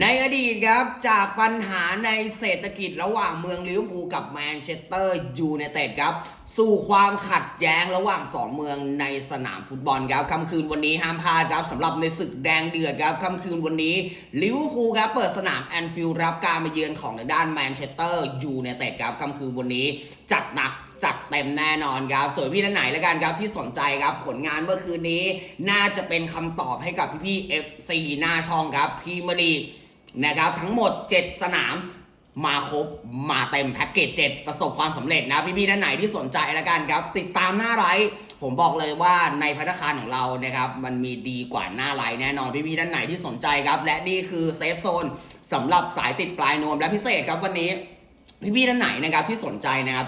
ในอดีตครับ จากปัญหาในเศรษฐกิจระหว่างเมืองลิเวอร์พูลกับแมนเชสเตอร์ยูไนเต็ดครับ สู่ความขัดแย้งระหว่าง 2 เมืองในสนามฟุตบอลครับค่ำคืนวันนี้ห้ามพลาดครับสำหรับในศึกแดงเดือดครับค่ำคืนวันนี้ลิเวอร์พูลครับเปิดสนามแอนฟิลด์รับการมาเยือนของทางด้านแมนเชสเตอร์ยูไนเต็ดครับค่ำคืนวันนี้จัดหนัก จัดเต็มแน่นอนครับส่วนพี่ท่านไหนแล้วกันครับที่สนใจครับผลงานเมื่อคืนนี้ น่าจะเป็นคำตอบให้กับพี่ๆ FC หน้าช่องครับพีมารีนะครับทั้งหมด 7 สนามมาครบมาเต็มแพ็กเกจ7ประสบความสำเร็จนะพี่ๆท่านไหนที่สนใจแล้วกันครับ ติดตามหน้าไลฟ์ผมบอกเลยว่าในพัฒนาคารของเรานะครับมันมีดีกว่าหน้าไลฟ์แน่นอนพี่ๆท่านไหนที่สนใจครับ และนี่คือเซฟโซนสำหรับสายติดปลายนวมและพิเศษครับวันนี้พี่ๆท่านไหนนะครับที่สนใจนะครับ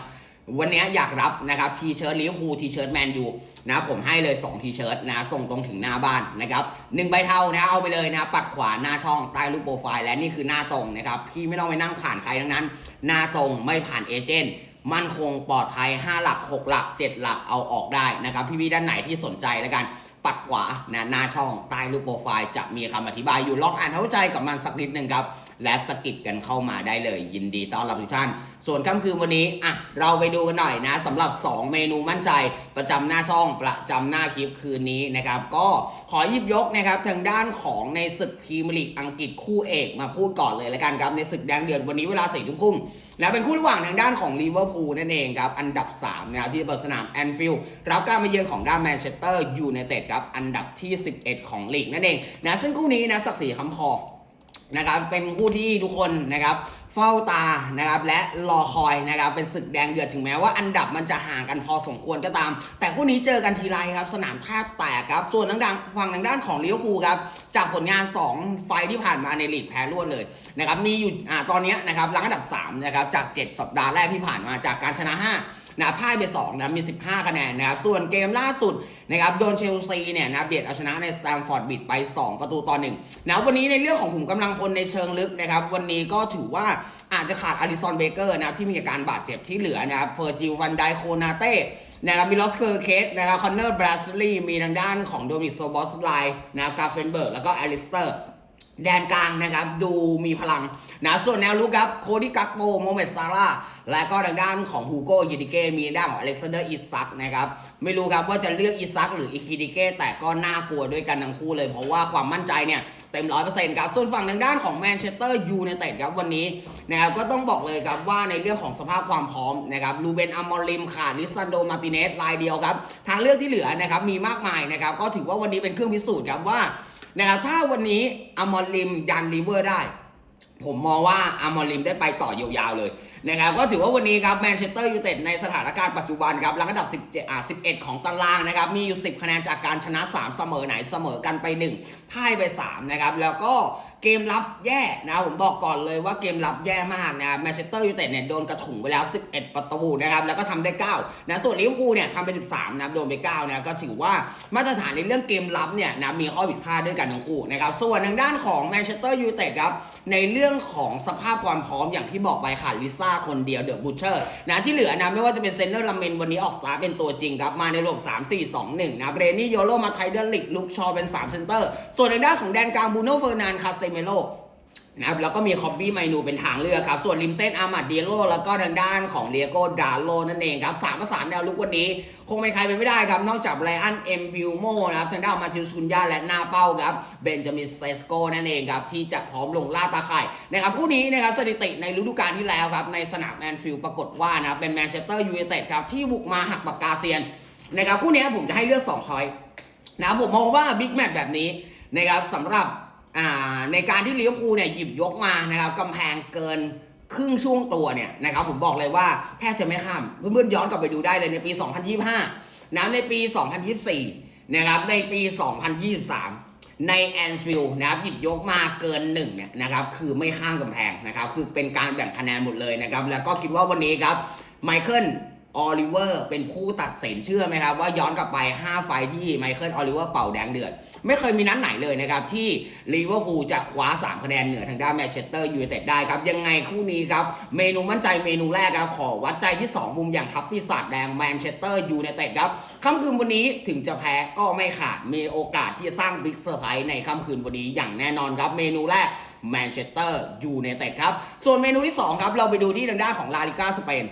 วันนี้อยากรับนะครับทีเชิร์ตลิเวอร์พูลทีเชิร์ตแมนยูนะผมให้เลย2ทีเชิร์ตนะส่งตรงถึงหน้าบ้านนะครับหนึ่งใบเท่านะเอาไปเลยนะปัดขวาหน้าช่องใต้รูปโปรไฟล์และนี่คือหน้าตรงนะครับพี่ไม่ต้องไปนั่งผ่านใครทั้งนั้น หน้าตรงไม่ผ่านเอเจนต์มั่นคงปลอดภัย 5 หลัก 6 หลัก 7 หลักเอาออกได้นะครับพี่ๆด้านไหนที่สนใจแล้วกัน ปัดขวานะหน้าช่องใต้รูปโปรไฟล์จะมีคำอธิบายอยู่ลองอ่านเข้าใจกับมันสักนิดหนึ่งครับ และสกิดกันเข้ามาได้เลย ยินดีต้อนรับทุกท่าน ส่วนค่ำคืนวันนี้อะเราไปดูกันหน่อยนะสำหรับ 2 เมนูมั่นใจ ประจำหน้าช่องประจำหน้าคลิปคืนนี้นะครับ ก็ขอหยิบยกนะครับทางด้านของในศึกพรีเมียร์ลีกอังกฤษคู่เอกมาพูดก่อนเลยแล้วกันครับในศึกแดงเดือดวันนี้เวลาสี่ทุ่มครึ่งนะเป็นคู่ระหว่างทางด้านของลิเวอร์พูลนั่นเองครับ อันดับ3นะครับที่เปิดสนามแอนฟิลด์รับการมาเยือนของด้านแมนเชสเตอร์ยูไนเต็ดครับ อันดับที่ 11 ของลีกนั่นเองนะซึ่งคู่นี้นะศักดิ์ศรีคำพอ นะครับเป็นคู่ที่ทุกคนนะครับเฝ้าตานะครับและรอคอยนะครับเป็นศึกแดงเดือดถึงแม้ว่าอันดับมันจะห่างกันพอสมควรก็ตาม แต่คู่นี้เจอกันทีไรครับสนามแทบแตกครับส่วนทางด้านฝั่งทางด้านของลิเวอร์พูลครับจากผลงาน 2 ไฟที่ผ่านมาในลีกแพ้รวดเลยนะครับมีอยู่อ่าตอนนี้นะครับหลังอันดับ3นะครับจาก 7 สัปดาห์แรกที่ผ่านมาจากการชนะ 5 นะพ่ายไป2นะมี 15 คะแนนนะครับ ส่วนเกมล่าสุดนะครับโดนเชลซีเนี่ยนะเบียดเอาชนะในสแตมฟอร์ดบิดไป 2 ประตูต่อหนึ่งนะวันนี้ในเรื่องของขุมกำลังพลในเชิงลึกนะครับ วันนี้ก็ถือว่าอาจจะขาดอลิซอนเบเกอร์นะครับที่มีอาการบาดเจ็บที่เหลือนะครับเฟอร์จิลวันไดโคนาเต้นะครับมีลอสเคอร์เคสนะครับคอนเนอร์บราซลีมีทางด้านของโดมิโซบอสไลนะครับกาเฟนเบิร์กแล้วก็อลิสเตอร์ แดนกลางนะครับดูมีพลังนะส่วนแนวลุกครับโคดี้กักโปโมเมดซาร่าและก็ทางด้านของฮูโก้ยิดิเก้มีด้านของอเล็กซานเดอร์อิซักนะครับไม่รู้ครับว่าจะเลือกอิซักหรืออิคิดิเก้แต่ก็น่ากลัวด้วยกันทั้งคู่เลยเพราะว่าความมั่นใจเนี่ยเต็มร้อยเปอร์เซ็นต์ครับส่วนฝั่งทางด้านของแมนเชสเตอร์ยูไนเต็ดครับวันนี้นะครับก็ต้องบอกเลยครับว่าในเรื่องของสภาพความพร้อมนะครับลูเบนอัมอริมขาดลิซันโดมาติเนสรายเดียวครับทางเลือกที่เหลือนะครับมีมากมายนะครับก็ถือว่าวันนี้เป็นเครื่องพิสูจน์ครับว่า นะครับถ้าวันนี้อมอลิมยันลิเวอร์ได้ ผมมองว่าอมอลิมได้ไปต่อยาวๆเลยนะครับก็ถือว่าวันนี้ครับแมนเชสเตอร์ยูไนเต็ดในสถานการณ์ปัจจุบันครับหลังอันดับ 17อ่า11 ของตารางนะครับมีอยู่ 10 คะแนนจากการชนะ 3 เสมอไหนเสมอกันไป 1พ่ายไป3นะครับแล้วก็ เกมรับแย่นะผมบอกก่อนเลยว่าเกมรับแย่มากนะแมนเชสเตอร์ยูไนเต็ดเนี่ยโดนกระถุงไปแล้ว 11 ประตูนะครับแล้วก็ทำได้ 9 นะส่วนลิเวอร์พูลเนี่ยทำไป 13นะโดนไป9นะก็ถือว่ามาตรฐานในเรื่องเกมรับเนี่ยนะมีข้อผิดพลาดด้วยกันทั้งคู่นะครับส่วนทางด้านของแมนเชสเตอร์ยูไนเต็ดครับในเรื่องของสภาพความพร้อมอย่างที่บอกไปขาดลิซ่าคนเดียวเดอะบูเชอร์นะที่เหลือนะไม่ว่าจะเป็นเซนเนอร์ลาเมนวันนี้ออกสตาร์เป็นตัวจริงครับมาในระบบ3 4 2 1นะเรนนี่โยโรมาไทเดอร์ลิกลุกชอเป็น3เซนเตอร์ส่วนในด้านของแดนกลางบูโนเฟอร์นานคาเซเมโลนะครับแล้วก็มีคอบบี้ไมนูเป็นทางเลือกครับ ส่วนริมเส้นอามัดเดียโลแล้วก็ทางด้านของเดียโกดาโลนั่นเองครับสามประสานแนวลุกวันนี้ คงเป็นใครเป็นไม่ได้ครับ นอกจากไลอันเอ็มบิวโมนะครับทางด้านมาชิลซุนยาและหน้าเป้าครับเบนจามินเซสโกนั่นเองครับ ที่จะพร้อมลงล่าตาข่ายนะครับคู่นี้นะครับสถิติในฤดูกาลที่แล้วครับ ในสนามแมนฟิลด์ปรากฏว่านะครับเป็นแมนเชสเตอร์ยูไนเต็ดครับที่บุกมาหักปากกาเซียนนะครับคู่นี้ผมจะให้เลือก2ช้อยนะครับผมมองว่าบิ๊กแมตช์แบบนี้นะครับสำหรับ ในการที่ลิเวอร์พูลเนี่ยหยิบยกมานะครับกำแพงเกินครึ่งช่วงตัวเนี่ยนะครับผมบอกเลยว่าแทบจะไม่ข้ามเพื่อนๆย้อนกลับไปดูได้เลยในปี 2025นะในปี 2024นะครับในปี 2023 ในแอนฟิลด์นะครับหยิบยกมาเกินหนึ่งเนี่ยนะครับคือไม่ข้ามกำแพงนะครับคือเป็นการแบ่งคะแนนหมดเลยนะครับแล้วก็คิดว่าวันนี้ครับไมเคิล ออลิเวอร์เป็นผู้ตัดสินเชื่อไหมครับ ว่าย้อนกลับไป 5 ไฟที่ไมเคิลออลิเวอร์เป่าแดงเดือด ไม่เคยมีนัดไหนเลยนะครับ ที่ลิเวอร์พูลจะคว้า 3 คะแนนเหนือทางด้านแมนเชสเตอร์ยูไนเต็ดได้ครับ ยังไงคู่นี้ครับ เมนูมั่นใจเมนูแรกครับ ขอวัดใจที่ 2 มุมอย่างทัพปีศาจแดงแมนเชสเตอร์ยูไนเต็ดครับค่ำคืนวันนี้ถึงจะแพ้ก็ไม่ขาดมีโอกาสที่จะสร้างบิ๊กเซอร์ไพรส์ในค่ำคืนวันนี้อย่างแน่นอนครับ เมนูแรกแมนเชสเตอร์ยูไนเต็ดครับส่วนเมนูที่2ครับเราไปดูที่ทางด้านของลาลิก้าสเปน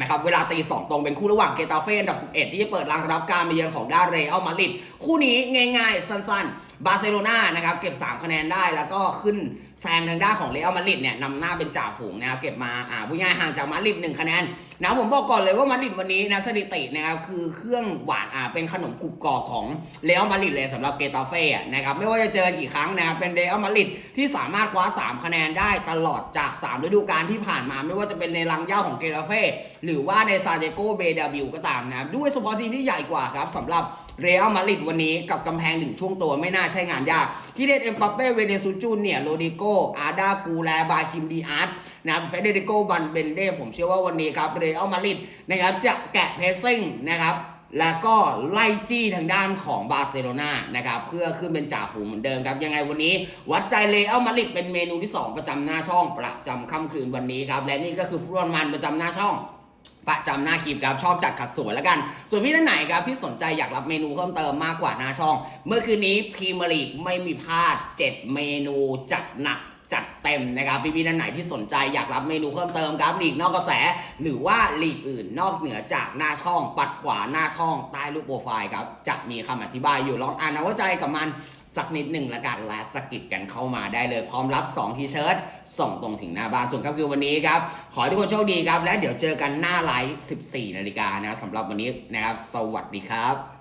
นะครับเวลาตีสองตรงเป็นคู่ระหว่างเกตาเฟ่อันดับ 11 ที่จะเปิดรางรับการมาเยือนของด้าเรอัลมาดริดคู่นี้ง่าย ๆ สั้น ๆ บาร์เซโลนานะครับเก็บ 3 คะแนนได้แล้วก็ขึ้นแซงทางด้านของเรอัลมาดริดเนี่ยนำหน้าเป็นจ่าฝูงนะครับเก็บมาอ่าพูดง่ายห่างจากมาดริด1คะแนน นะผมบอกก่อนเลยว่ามาดริดวันนี้นะสถิตินะครับคือเครื่องหวานอ่าเป็นขนมกรุบกรอบของเรอัลมาดริดเลยสำหรับเกตาเฟ่อะนะครับไม่ว่าจะเจอกี่ครั้งนะครับเป็นเรอัลมาดริดที่สามารถคว้า 3 คะแนนได้ตลอดจาก 3 ฤดูกาลที่ผ่านมา ไม่ว่าจะเป็นในรังเย้าของเกตาเฟ่หรือว่าในซานเดโกเบเดบิวก็ตามนะครับด้วยสปอร์ตทีมที่ใหญ่กว่าครับสำหรับเรอัลมาดริดวันนี้กับกำแพงหนึ่งช่วงตัวไม่น่าใช่งานยากคิเดนเอ็มปัปเป้เวเนซูจูเนี่ยโรดิโกอาดากูแลบาคิมดีอาร์ตนะครับเฟเดริโกบันเบนเดผมเชื่อว่าวันนี้ครับเรเอัลมาดริดนะครับจะแกะเพสซิ่งนะครับแล้วก็ไล่จี้ทางด้านของบาร์เซโลนานะครับเพื่อขึ้นเป็นจ่าฝูงเหมือนเดิมครับ ยังไงวันนี้ วัดใจเลอัลมาดริดเป็นเมนูที่ 2 ประจำหน้าช่องประจำค่ำคืนวันนี้ครับ และนี่ก็คือฟุตบอลมันประจำหน้าช่องประจำหน้าคลิปครับชอบจัดขัดสวยแล้วกัน ส่วนพี่ท่านไหนครับที่สนใจอยากรับเมนูเพิ่มเติมมากกว่าหน้าช่อง เมื่อคืนนี้พรีเมียร์ลีกไม่มีพลาด 7 เมนูจัดหนัก จัดเต็มนะครับพี่ๆท่านไหนที่สนใจอยากรับเมนูเพิ่มเติมครับหลีกนอกกระแส หรือว่าลีกอื่นนอกเหนือจากหน้าช่องปัดกว่าหน้าช่องใต้รูปโปรไฟล์ครับจะมีคำอธิบายอยู่ลองอ่านเอาว่าใจกับมันสักนิดหนึ่งละกันและสกิดกันเข้ามาได้เลย พร้อมรับ2ทีเชิร์ตส่งตรงถึงหน้าบ้านส่วนครับคือวันนี้ครับ ขอให้ทุกคนโชคดีครับ และเดี๋ยวเจอกันหน้าไลฟ์14นาฬิกานะสำหรับวันนี้นะครับ สวัสดีครับ